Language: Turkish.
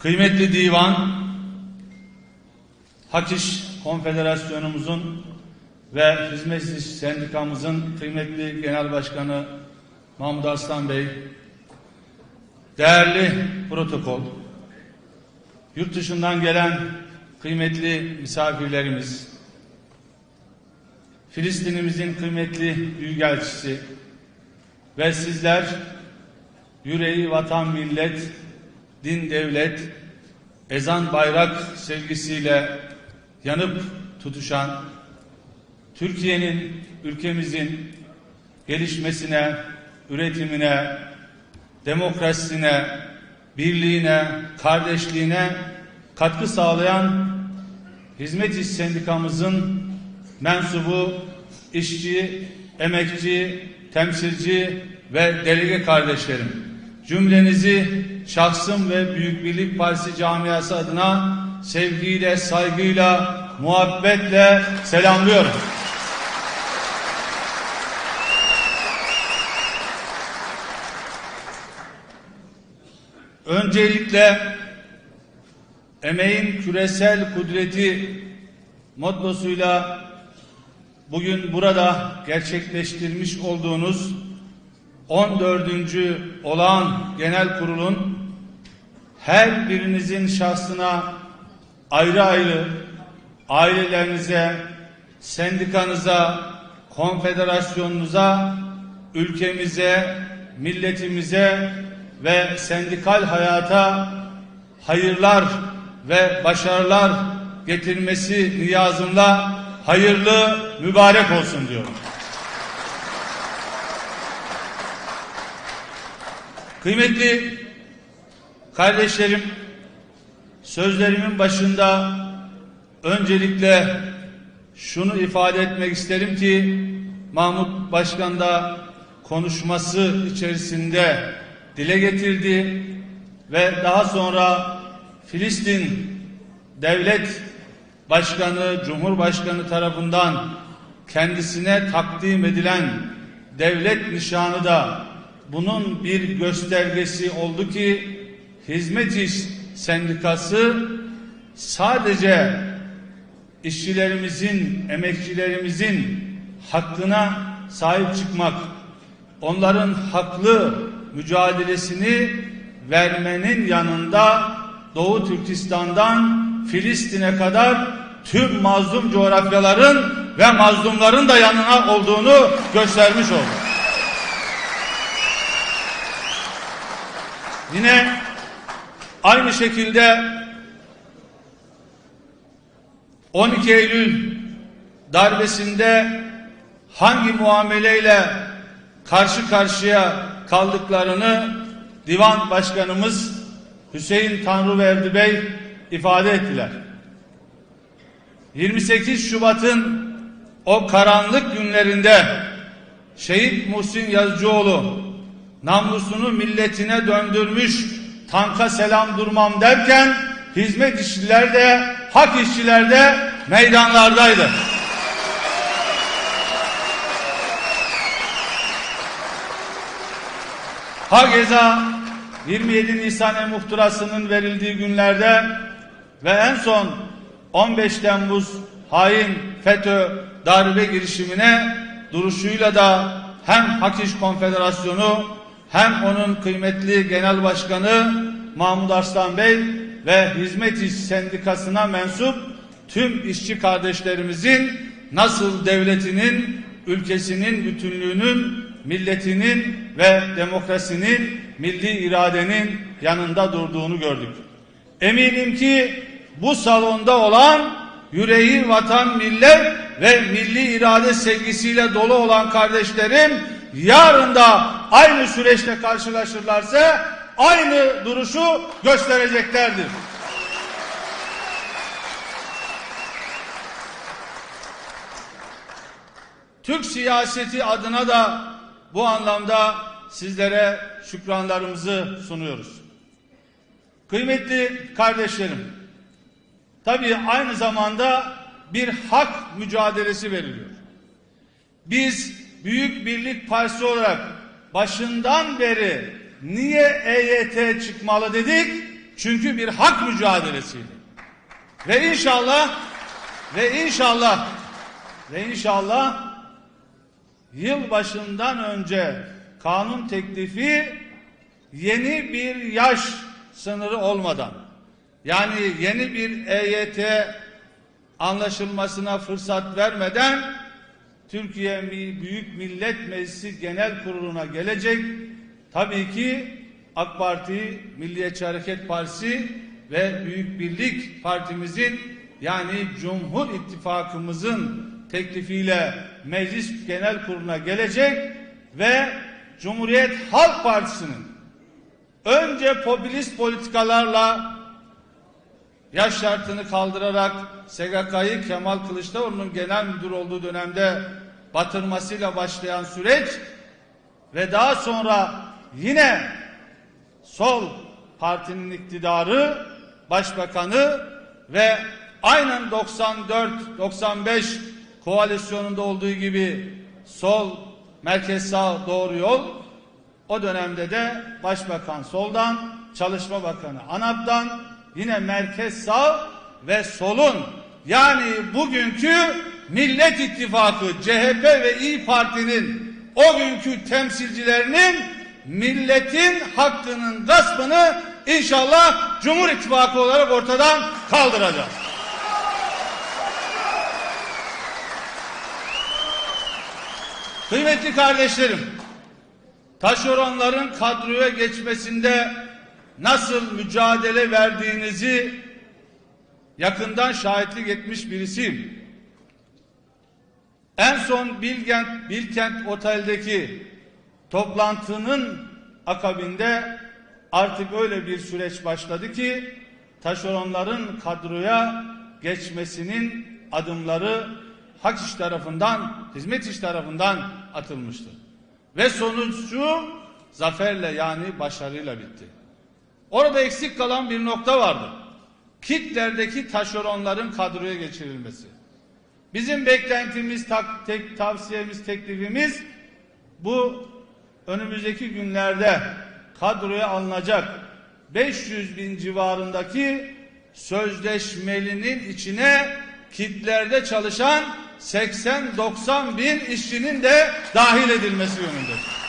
Kıymetli divan, Hak Konfederasyonumuzun ve Hizmet İş Sendikamızın kıymetli Genel Başkanı Mahmut Arslan Bey, değerli protokol, yurt dışından gelen kıymetli misafirlerimiz, Filistin'imizin kıymetli büyükelçisi ve sizler yüreği vatan millet, din devlet, ezan bayrak sevgisiyle yanıp tutuşan Türkiye'nin ülkemizin gelişmesine, üretimine, demokrasisine, birliğine, kardeşliğine katkı sağlayan Hizmet İş Sendikamızın mensubu, işçi, emekçi, temsilci ve delege kardeşlerim. Cümlenizi şahsım ve Büyük Birlik Partisi camiası adına sevgiyle, saygıyla, muhabbetle selamlıyorum. Öncelikle emeğin küresel kudreti mottosuyla bugün burada gerçekleştirmiş olduğunuz 14. olağan genel kurulun her birinizin şahsına ayrı ayrı ailelerinize, sendikanıza, konfederasyonunuza, ülkemize, milletimize ve sendikal hayata hayırlar ve başarılar getirmesi niyazımla hayırlı mübarek olsun diyorum. Kıymetli kardeşlerim, sözlerimin başında öncelikle şunu ifade etmek isterim ki Mahmut Başkan da konuşması içerisinde dile getirdi ve daha sonra Filistin devlet başkanı, cumhurbaşkanı tarafından kendisine takdim edilen devlet nişanı da bunun bir göstergesi oldu ki Hizmet İş Sendikası sadece işçilerimizin, emekçilerimizin hakkına sahip çıkmak, onların haklı mücadelesini vermenin yanında Doğu Türkistan'dan Filistin'e kadar tüm mazlum coğrafyaların ve mazlumların da yanına olduğunu göstermiş oldu. Yine aynı şekilde 12 Eylül darbesinde hangi muameleyle karşı karşıya kaldıklarını Divan Başkanımız Hüseyin Tanrıverdi Bey ifade ettiler. 28 Şubat'ın o karanlık günlerinde Şehit Muhsin Yazıcıoğlu namlusunu milletine döndürmüş tanka selam durmam derken hizmet işçiler de hak işçiler de meydanlardaydı. Hakeza 27 Nisan muhtırasının verildiği günlerde ve en son 15 Temmuz hain FETÖ darbe girişimine duruşuyla da hem Hak İş Konfederasyonu hem onun kıymetli genel başkanı Mahmut Arslan Bey ve Hizmet İş Sendikası'na mensup tüm işçi kardeşlerimizin nasıl devletinin, ülkesinin bütünlüğünün, milletinin ve demokrasinin, milli iradenin yanında durduğunu gördük. Eminim ki bu salonda olan yüreği vatan millet ve milli irade sevgisiyle dolu olan kardeşlerim yarın da aynı süreçte karşılaşırlarsa aynı duruşu göstereceklerdir. Türk siyaseti adına da bu anlamda sizlere şükranlarımızı sunuyoruz. Kıymetli kardeşlerim, tabii aynı zamanda bir hak mücadelesi veriliyor. Biz Büyük Birlik Partisi olarak başından beri niye EYT çıkmalı dedik? Çünkü bir hak mücadelesiydi. Ve inşallah ve inşallah ve inşallah yıl başından önce kanun teklifi yeni bir yaş sınırı olmadan yani yeni bir EYT anlaşılmasına fırsat vermeden Türkiye Büyük Millet Meclisi Genel Kurulu'na gelecek. Tabii ki AK Parti, Milliyetçi Hareket Partisi ve Büyük Birlik Partimizin yani Cumhur İttifakımızın teklifiyle Meclis Genel Kurulu'na gelecek ve Cumhuriyet Halk Partisi'nin önce popülist politikalarla yaş şartını kaldırarak SGK'yı Kemal Kılıçdaroğlu'nun genel müdür olduğu dönemde batırmasıyla başlayan süreç ve daha sonra yine sol partinin iktidarı, başbakanı ve aynen 94-95 koalisyonunda olduğu gibi sol, merkez sağ doğru yol. O dönemde de Başbakan soldan, Çalışma Bakanı ANAP'tan, yine merkez sağ ve solun yani bugünkü Millet İttifakı CHP ve İyi Parti'nin o günkü temsilcilerinin milletin hakkının gaspını inşallah Cumhur İttifakı olarak ortadan kaldıracağız. Kıymetli kardeşlerim, taşeronların kadroya geçmesinde nasıl mücadele verdiğinizi yakından şahitlik etmiş birisiyim. En son Bilkent, Bilkent Otel'deki toplantının akabinde artık öyle bir süreç başladı ki taşeronların kadroya geçmesinin adımları hak iş tarafından, hizmet iş tarafından atılmıştır. Ve sonucu zaferle yani başarıyla bitti. Orada eksik kalan bir nokta vardı. Kitlerdeki taşeronların kadroya geçirilmesi. Bizim beklentimiz, tak, tek, tavsiyemiz, teklifimiz bu önümüzdeki günlerde kadroya alınacak 500 bin civarındaki sözleşmelinin içine kitlerde çalışan 80-90 bin işçinin de dahil edilmesi yönünde.